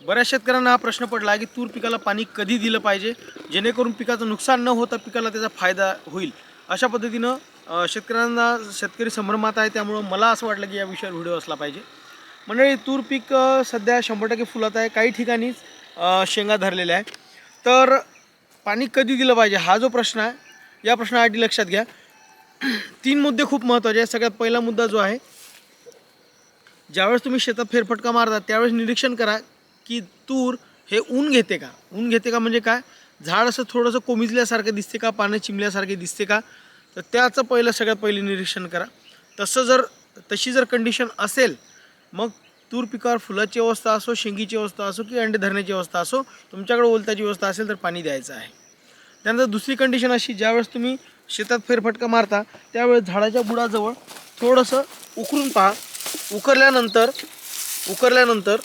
बऱ्याच शेतकऱ्यांना हा प्रश्न पडला आहे की तूर पिकाला पाणी कधी दिलं पाहिजे? जेणेकरून पिकाचं नुकसान न होता पिकाला त्याचा फायदा होईल. अशा पद्धतीनं शेतकऱ्यांना शेतकरी संभ्रमात आहे त्यामुळं मला असं वाटलं की या विषयावर व्हिडिओ असला पाहिजे. मंडळी तूर पीक सध्या शंभर टक्के फुलात आहे. काही ठिकाणीच शेंगा धरलेल्या आहे तर पाणी कधी दिलं पाहिजे? हा जो प्रश्न आहे या प्रश्नासाठी लक्षात घ्या. तीन मुद्दे खूप महत्त्वाचे आहेत. सगळ्यात पहिला मुद्दा जो आहे ज्यावेळेस तुम्ही शेतात फेरफटका मारता त्यावेळेस निरीक्षण करा. की तूर हे ऊन घेते का? ऊन घेते का म्हणजे काय? झाड असं थोडंसं कोमिजल्यासारखं दिसते का? पानं चिमल्यासारखे दिसते का? तर त्याचं पहिलं सगळ्यात पहिले निरीक्षण करा. तसं जर तशी जर कंडिशन असेल मग तूर पिकावर फुलाची अवस्था असो शेंगीची अवस्था असो की अंडे धरण्याची अवस्था असो तुमच्याकडे ओलताची व्यवस्था असेल तर पाणी द्यायचं आहे. त्यानंतर दुसरी कंडिशन अशी ज्यावेळेस तुम्ही शेतात फेरफटका मारता त्यावेळेस झाडाच्या बुडाजवळ थोडंसं उकरून पहा. उकरल्यानंतर उकरल्यानंतर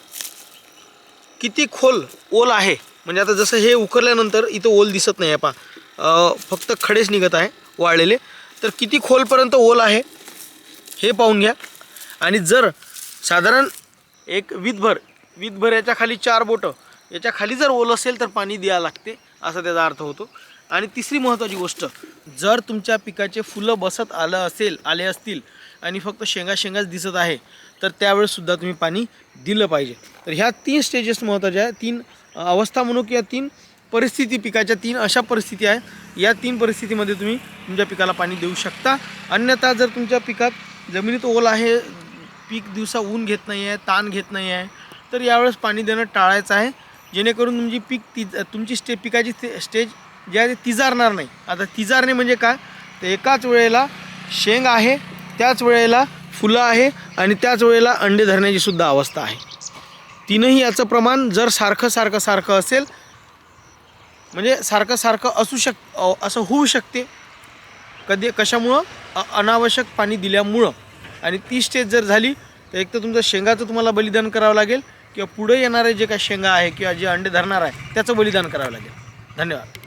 किती खोल ओल आहे? म्हणजे आता जसं हे उकरल्यानंतर इथं ओल दिसत नाही आहे पहा फक्त खडेच निघत आहे वाळलेले. तर किती खोलपर्यंत ओल आहे? हे पाहून घ्या. आणि जर साधारण एक वीतभर वीतभर याच्या खाली चार बोटं याच्या खाली जर ओल असेल तर पाणी द्यावं लागते असा त्याचा अर्थ होतो. आणि तिसरी महत्त्वाची गोष्ट जर तुमच्या पिकाचे फुलं बसत आलं असेल आले असतील आणि फक्त शेंगा शेंगाच दिसत आहे तर त्यावेळेससुद्धा तुम्ही पाणी दिलं पाहिजे. तर ह्या तीन स्टेजेस महत्त्वाच्या आहे तीन अवस्था म्हणू किंवा तीन परिस्थिती पिकाच्या तीन अशा परिस्थिती आहे. या तीन परिस्थितीमध्ये तुम्ही तुमच्या पिकाला पाणी देऊ शकता. अन्यथा जर तुमच्या पिकात जमिनीत ओल आहे पीक दिवसा ऊन घेत नाही आहे ताण घेत नाही आहे तर यावेळेस पाणी देणं टाळायचं आहे. जेणेकरून तुमची पीक ती तुमची स्टे पिकाची स्टेज जी आहे ती तिजारणार नाही. आता तिजारणे म्हणजे काय तर एकाच वेळेला शेंग आहे त्याच वेळेला फुलं आहे आणि त्याच वेळेला अंडे धरण्याची सुद्धा अवस्था आहे. तीनही याचं प्रमाण जर सारखं सारखं सारखं असेल म्हणजे सारखं सारखं असू शक असं होऊ शकते. कधी कशामुळं? अ- अनावश्यक पाणी दिल्यामुळं. आणि ती स्टेज जर झाली तर एक तर तुमचं शेंगाचं तुम्हाला बलिदान करावं लागेल. किंवा पुढे येणारे जे काही शेंगा आहे किंवा जे अंडे धरणार आहे त्याचं बलिदान करावं लागेल. धन्यवाद.